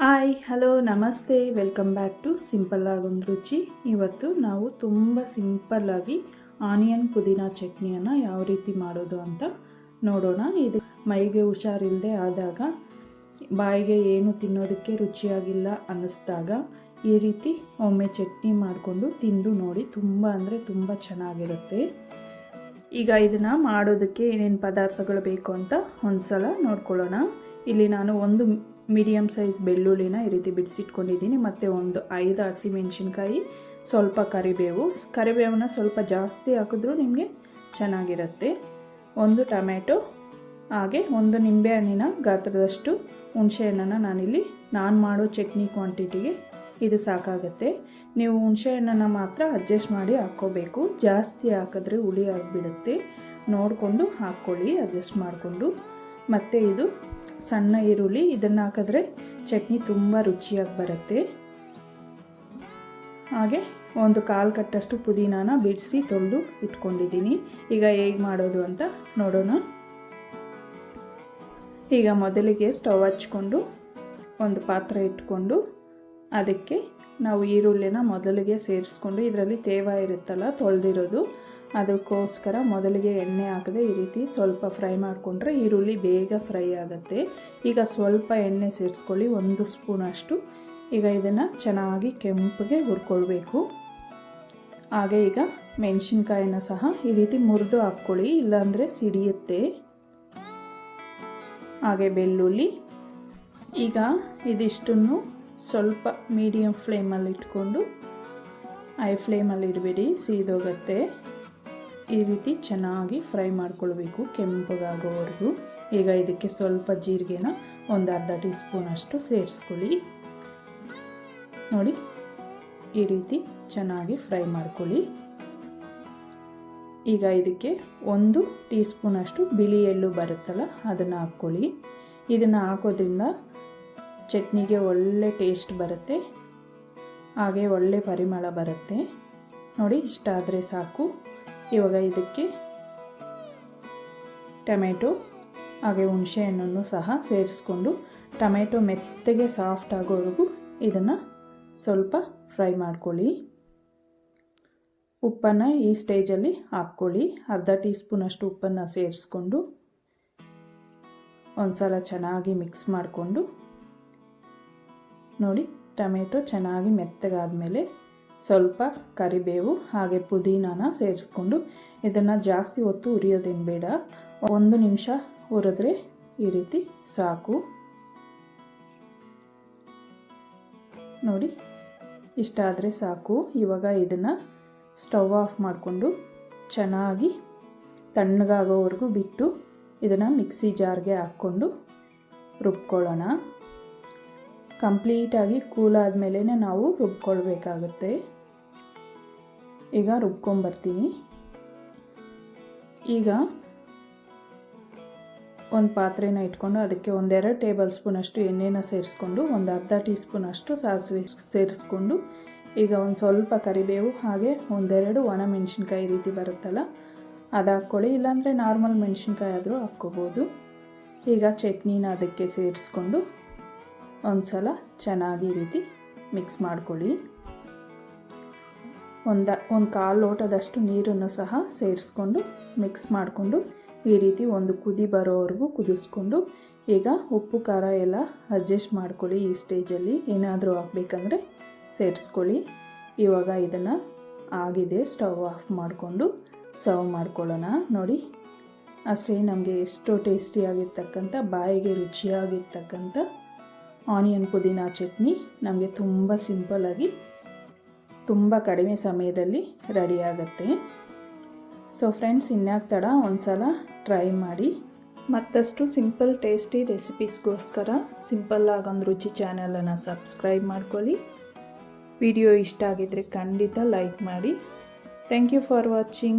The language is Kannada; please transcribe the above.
ಹಾಯ್ ಹಲೋ ನಮಸ್ತೆ. ವೆಲ್ಕಮ್ ಬ್ಯಾಕ್ ಟು ಸಿಂಪಲ್ ಆಗೊಂದು ರುಚಿ ಇವತ್ತು ನಾವು ತುಂಬ ಸಿಂಪಲ್ಲಾಗಿ ಆನಿಯನ್ ಪುದೀನ ಚಟ್ನಿಯನ್ನು ಯಾವ ರೀತಿ ಮಾಡೋದು ಅಂತ ನೋಡೋಣ. ಇದು ಮೈಗೆ ಹುಷಾರಿಲ್ಲದೆ ಆದಾಗ, ಬಾಯಿಗೆ ಏನು ತಿನ್ನೋದಕ್ಕೆ ರುಚಿಯಾಗಿಲ್ಲ ಅನ್ನಿಸ್ದಾಗ ಈ ರೀತಿ ಒಮ್ಮೆ ಚಟ್ನಿ ಮಾಡಿಕೊಂಡು ತಿಂದು ನೋಡಿ ತುಂಬ ಅಂದರೆ ತುಂಬ ಚೆನ್ನಾಗಿರುತ್ತೆ. ಈಗ ಇದನ್ನು ಮಾಡೋದಕ್ಕೆ ಏನೇನು ಪದಾರ್ಥಗಳು ಬೇಕು ಅಂತ ಒಂದು ಸಲ ನೋಡ್ಕೊಳ್ಳೋಣ. ಇಲ್ಲಿ ನಾನು ಒಂದು ಮೀಡಿಯಮ್ ಸೈಜ್ ಬೆಳ್ಳುಳ್ಳಿನ ಈ ರೀತಿ ಬಿಡಿಸಿಟ್ಕೊಂಡಿದ್ದೀನಿ. ಮತ್ತು ಒಂದು ಐದು ಹಸಿಮೆಣ್ಸಿನ್ಕಾಯಿ, ಸ್ವಲ್ಪ ಕರಿಬೇವು. ಕರಿಬೇವನ್ನ ಸ್ವಲ್ಪ ಜಾಸ್ತಿ ಹಾಕಿದ್ರೂ ನಿಮಗೆ ಚೆನ್ನಾಗಿರುತ್ತೆ. ಒಂದು ಟೊಮ್ಯಾಟೊ ಹಾಗೆ ಒಂದು ನಿಂಬೆಹಣ್ಣಿನ ಗಾತ್ರದಷ್ಟು ಹುಣಸೆಹಣ್ಣನ್ನು ನಾನಿಲ್ಲಿ, ನಾನು ಮಾಡೋ ಚಟ್ನಿ ಕ್ವಾಂಟಿಟಿಗೆ ಇದು ಸಾಕಾಗುತ್ತೆ. ನೀವು ಹುಣಸೆಹಣ್ಣನ್ನು ಮಾತ್ರ ಅಡ್ಜಸ್ಟ್ ಮಾಡಿ ಹಾಕ್ಕೋಬೇಕು. ಜಾಸ್ತಿ ಹಾಕಿದ್ರೆ ಹುಳಿ ಆಗಿಬಿಡುತ್ತೆ. ನೋಡಿಕೊಂಡು ಹಾಕ್ಕೊಳ್ಳಿ, ಅಡ್ಜಸ್ಟ್ ಮಾಡಿಕೊಂಡು. ಮತ್ತು ಇದು ಸಣ್ಣ ಈರುಳ್ಳಿ, ಇದನ್ನು ಹಾಕಿದ್ರೆ ಚಟ್ನಿ ತುಂಬ ರುಚಿಯಾಗಿ ಬರುತ್ತೆ. ಹಾಗೆ ಒಂದು ಕಾಲು ಕಟ್ಟಷ್ಟು ಪುದೀನಾನ ಬಿಡಿಸಿ ತೊಳೆದು ಇಟ್ಕೊಂಡಿದ್ದೀನಿ. ಈಗ ಹೇಗೆ ಮಾಡೋದು ಅಂತ ನೋಡೋಣ. ಈಗ ಮೊದಲಿಗೆ ಸ್ಟವ್ ಹಚ್ಕೊಂಡು ಒಂದು ಪಾತ್ರೆ ಇಟ್ಕೊಂಡು ಅದಕ್ಕೆ ನಾವು ಈರುಳ್ಳಿನ ಮೊದಲಿಗೆ ಸೇರಿಸ್ಕೊಂಡು, ಇದರಲ್ಲಿ ತೇವ ಇರುತ್ತಲ್ಲ, ತೊಳೆದಿರೋದು ಅದಕ್ಕೋಸ್ಕರ ಮೊದಲಿಗೆ ಎಣ್ಣೆ ಹಾಕದೆ ಈ ರೀತಿ ಸ್ವಲ್ಪ ಫ್ರೈ ಮಾಡಿಕೊಂಡ್ರೆ ಈರುಳ್ಳಿ ಬೇಗ ಫ್ರೈ ಆಗುತ್ತೆ. ಈಗ ಸ್ವಲ್ಪ ಎಣ್ಣೆ ಸೇರಿಸ್ಕೊಳ್ಳಿ, ಒಂದು ಸ್ಪೂನ್ ಅಷ್ಟು. ಈಗ ಇದನ್ನು ಚೆನ್ನಾಗಿ ಕೆಂಪಗೆ ಹುರ್ಕೊಳ್ಬೇಕು. ಹಾಗೆ ಈಗ ಮೆಣಸಿನ್ಕಾಯಿನ ಸಹ ಈ ರೀತಿ ಮುರಿದು ಹಾಕ್ಕೊಳ್ಳಿ, ಇಲ್ಲಾಂದರೆ ಸಿಡಿಯುತ್ತೆ. ಹಾಗೆ ಬೆಳ್ಳುಳ್ಳಿ. ಈಗ ಇದಿಷ್ಟನ್ನು ಸ್ವಲ್ಪ ಮೀಡಿಯಮ್ ಫ್ಲೇಮಲ್ಲಿ ಇಟ್ಕೊಂಡು ಐ ಫ್ಲೇಮಲ್ಲಿ ಇಡಬೇಡಿ, ಸೀದೋಗತ್ತೆ. ಈ ರೀತಿ ಚೆನ್ನಾಗಿ ಫ್ರೈ ಮಾಡ್ಕೊಳ್ಬೇಕು ಕೆಂಪಗಾಗೋವರೆಗೂ. ಈಗ ಇದಕ್ಕೆ ಸ್ವಲ್ಪ ಜೀರಿಗೆನ ಒಂದು ಅರ್ಧ ಟೀ ಸ್ಪೂನಷ್ಟು ಸೇರಿಸ್ಕೊಳ್ಳಿ. ನೋಡಿ, ಈ ರೀತಿ ಚೆನ್ನಾಗಿ ಫ್ರೈ ಮಾಡ್ಕೊಳ್ಳಿ. ಈಗ ಇದಕ್ಕೆ ಒಂದು ಟೀ ಸ್ಪೂನಷ್ಟು ಬಿಳಿ ಎಳ್ಳು ಬರುತ್ತಲ್ಲ, ಅದನ್ನು ಹಾಕ್ಕೊಳ್ಳಿ. ಇದನ್ನು ಹಾಕೋದ್ರಿಂದ ಚಟ್ನಿಗೆ ಒಳ್ಳೆ ಟೇಸ್ಟ್ ಬರುತ್ತೆ, ಹಾಗೆ ಒಳ್ಳೆ ಪರಿಮಳ ಬರುತ್ತೆ. ನೋಡಿ ಇಷ್ಟ ಆದರೆ ಸಾಕು. ಇವಾಗ ಇದಕ್ಕೆ ಟೊಮೆಟೊ, ಹಾಗೆ ಹುಣಸೆಹಣ್ಣನ್ನು ಸಹ ಸೇರಿಸ್ಕೊಂಡು ಟೊಮೆಟೊ ಮೆತ್ತಗೆ ಸಾಫ್ಟ್ ಆಗೋವರೆಗೂ ಇದನ್ನು ಸ್ವಲ್ಪ ಫ್ರೈ ಮಾಡ್ಕೊಳ್ಳಿ. ಉಪ್ಪನ್ನು ಈ ಸ್ಟೇಜಲ್ಲಿ ಹಾಕ್ಕೊಳ್ಳಿ. ಅರ್ಧ ಟೀ ಸ್ಪೂನಷ್ಟು ಉಪ್ಪನ್ನು ಸೇರಿಸ್ಕೊಂಡು ಒಂದು ಸಲ ಚೆನ್ನಾಗಿ ಮಿಕ್ಸ್ ಮಾಡಿಕೊಂಡು ನೋಡಿ, ಟೊಮೆಟೊ ಚೆನ್ನಾಗಿ ಮೆತ್ತಗಾದಮೇಲೆ ಸ್ವಲ್ಪ ಕರಿಬೇವು ಹಾಗೆ ಪುದೀನಾನ ಸೇರಿಸ್ಕೊಂಡು ಇದನ್ನು ಜಾಸ್ತಿ ಹೊತ್ತು ಉರಿಯೋದೇನು ಬೇಡ. ಒಂದು ನಿಮಿಷ ಹುರಿದ್ರೆ ಈ ರೀತಿ ಸಾಕು. ನೋಡಿ, ಇಷ್ಟ ಆದರೆ ಸಾಕು. ಇವಾಗ ಇದನ್ನು ಸ್ಟವ್ ಆಫ್ ಮಾಡಿಕೊಂಡು ಚೆನ್ನಾಗಿ ತಣ್ಣಗಾಗೋವರೆಗೂ ಬಿಟ್ಟು ಇದನ್ನು ಮಿಕ್ಸಿ ಜಾರ್ಗೆ ಹಾಕ್ಕೊಂಡು ರುಬ್ಕೊಳ್ಳೋಣ. ಕಂಪ್ಲೀಟಾಗಿ ಕೂಲ್ ಆದಮೇಲೆ ನಾವು ರುಬ್ಕೊಳ್ಬೇಕಾಗುತ್ತೆ. ಈಗ ರುಬ್ಕೊಂಬರ್ತೀನಿ. ಈಗ ಒಂದು ಪಾತ್ರೆನ ಇಟ್ಕೊಂಡು ಅದಕ್ಕೆ ಒಂದೆರಡು ಟೇಬಲ್ ಸ್ಪೂನಷ್ಟು ಎಣ್ಣೆನ ಸೇರಿಸ್ಕೊಂಡು ಒಂದು ಅರ್ಧ ಟೀ ಸ್ಪೂನಷ್ಟು ಸಾಸಿವೆ ಸೇರಿಸ್ಕೊಂಡು ಈಗ ಒಂದು ಸ್ವಲ್ಪ ಕರಿಬೇವು ಹಾಗೆ ಒಂದೆರಡು ಒಣ ಮೆಣಸಿನ್ಕಾಯಿ ರೀತಿ ಬರುತ್ತಲ್ಲ, ಅದು ಹಾಕ್ಕೊಳ್ಳಿ. ಇಲ್ಲಾಂದರೆ ನಾರ್ಮಲ್ ಮೆಣಸಿನ್ಕಾಯಿ ಆದರೂ ಹಾಕ್ಕೋಬೋದು. ಈಗ ಚಟ್ನಿನ ಅದಕ್ಕೆ ಸೇರಿಸ್ಕೊಂಡು ಒಂದು ಸಲ ಚೆನ್ನಾಗಿ ರೀತಿ ಮಿಕ್ಸ್ ಮಾಡ್ಕೊಳ್ಳಿ. ಒಂದು ಒಂದು ಕಾಲು ಲೋಟದಷ್ಟು ನೀರನ್ನು ಸಹ ಸೇರಿಸ್ಕೊಂಡು ಮಿಕ್ಸ್ ಮಾಡಿಕೊಂಡು ಈ ರೀತಿ ಒಂದು ಕುದಿ ಬರೋವರೆಗೂ ಕುದಿಸ್ಕೊಂಡು ಈಗ ಉಪ್ಪು, ಖಾರ ಎಲ್ಲ ಅಡ್ಜಸ್ಟ್ ಮಾಡ್ಕೊಳ್ಳಿ ಈ ಸ್ಟೇಜಲ್ಲಿ. ಏನಾದರೂ ಹಾಕ್ಬೇಕಂದ್ರೆ ಸೇರಿಸ್ಕೊಳ್ಳಿ. ಇವಾಗ ಇದನ್ನು ಆಗಿದೆ, ಸ್ಟವ್ ಆಫ್ ಮಾಡಿಕೊಂಡು ಸರ್ವ್ ಮಾಡ್ಕೊಳ್ಳೋಣ. ನೋಡಿ, ಅಷ್ಟೇ ನಮಗೆ ಎಷ್ಟು ಟೇಸ್ಟಿಯಾಗಿರ್ತಕ್ಕಂಥ, ಬಾಯಿಗೆ ರುಚಿಯಾಗಿರ್ತಕ್ಕಂಥ ಆನಿಯನ್ ಪುದೀನ ಚಟ್ನಿ ನಮಗೆ ತುಂಬ ಸಿಂಪಲ್ಲಾಗಿ ತುಂಬ ಕಡಿಮೆ ಸಮಯದಲ್ಲಿ ರೆಡಿ ಆಗುತ್ತೆ. ಸೊ ಫ್ರೆಂಡ್ಸ್ ಇನ್ಯಾಕೆ ತಡ ಒಂದು ಸಲ ಟ್ರೈ ಮಾಡಿ. ಮತ್ತಷ್ಟು ಸಿಂಪಲ್ ಟೇಸ್ಟಿ ರೆಸಿಪೀಸ್ಗೋಸ್ಕರ ಸಿಂಪಲ್ ಆಗೊಂದು ರುಚಿ ಚಾನಲನ್ನು ಸಬ್ಸ್ಕ್ರೈಬ್ ಮಾಡ್ಕೊಳ್ಳಿ. ವಿಡಿಯೋ ಇಷ್ಟ ಆಗಿದ್ದರೆ ಖಂಡಿತ ಲೈಕ್ ಮಾಡಿ. Thank you for watching